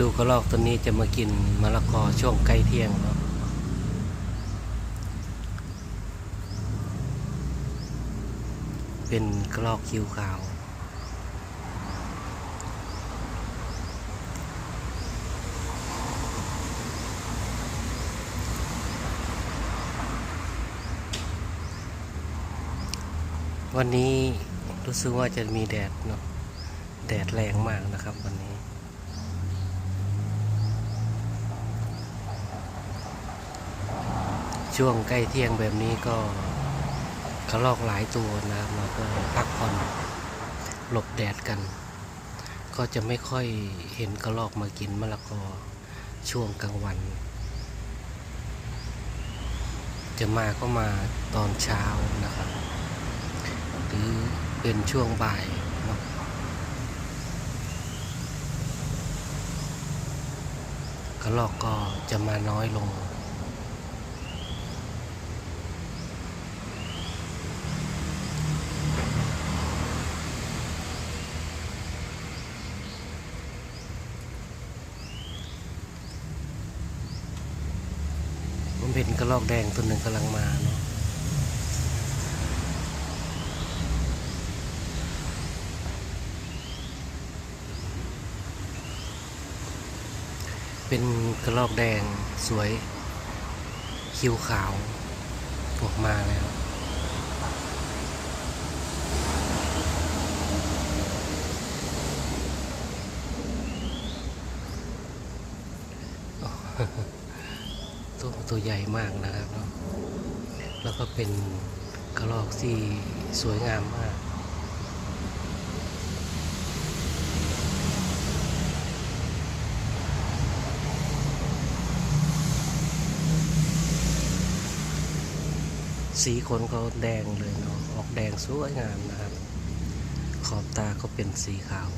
ดูกระรอกตัวนี้จะมากินมะละกอช่วงใกล้เที่ยงเนาะเป็นกระรอกคิ้วขาว วันนี้รู้สึกว่าจะมีแดดเนาะแดดแรงมากนะครับวันนี้ ช่วงใกล้เที่ยงแบบนี้ก็กระลอกหลายตัวนะครับแล้วก็พักผ่อนหลบแดดกัน ก็จะไม่ค่อยเห็นกระลอกมากินมะละกอช่วงกลางวัน จะมาก็มาตอนเช้านะครับ หรือเป็นช่วงบ่ายกระลอกก็จะมาน้อยลง เป็นกระลอกแดงตัวหนึ่งกำลังมาเนาะเป็นกระลอกแดงสวย คิ้วขาวออกมาแล้ว ตัวตัวใหญ่มากนะครับเนาะแล้วก็เป็นกระรอกที่สวยงามมาก สีขนเขาแดงเลยเนาะ ออกแดงสวยงามนะครับ ขอบตาก็เป็นสีขาว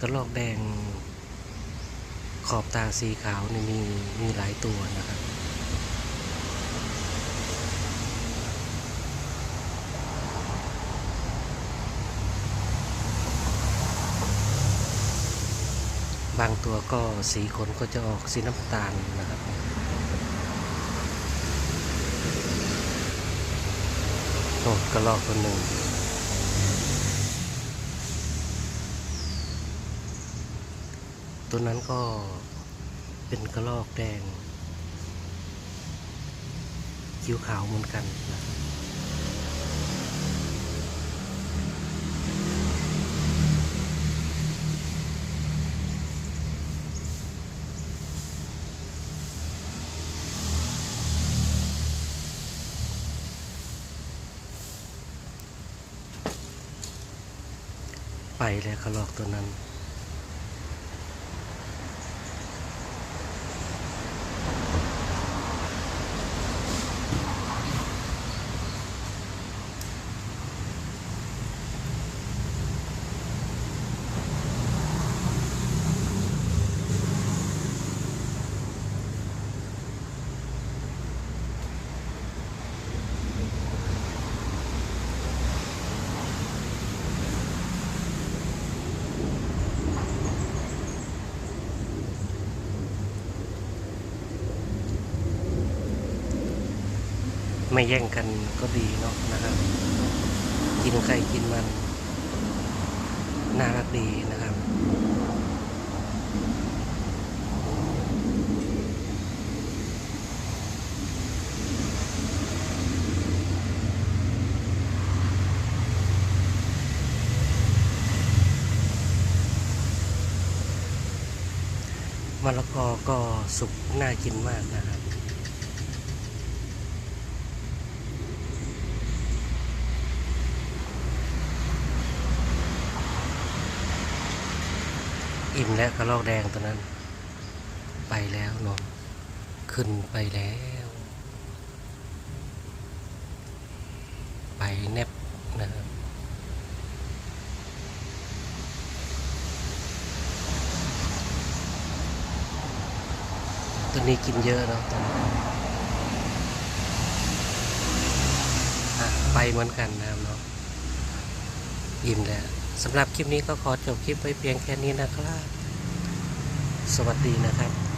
กระรอกแดง ขอบตาสีขาวนี่มีมีหลายตัวนะครับ บางตัวก็สีขนก็จะออกสีน้ำตาลนะครับโอ้กระลอกตัวหนึ่ง ตัวนั้นก็เป็นกระลอกแดงคิ้วขาวเหมือนกันนะครับไปแล้วกระลอกตัวนั้น ไม่แย่งกันก็ดีเนาะนะครับ กินใครกินมัน น่ารักดีนะครับ มะละกอก็สุกน่ากินมากนะครับ อิ่มแล้วกระรอกแดงตัวนั้น ไปแล้วเนอนขึ้นไปแล้ว ไปแนบนะครับตัวนี้กินเยอะเนาะตัวนี้ไปเหมือนกันนะครับเนาะอิ่มแล้ว สำหรับคลิปนี้ก็ขอจบคลิปไว้เพียงแค่นี้นะครับ สวัสดีนะครับ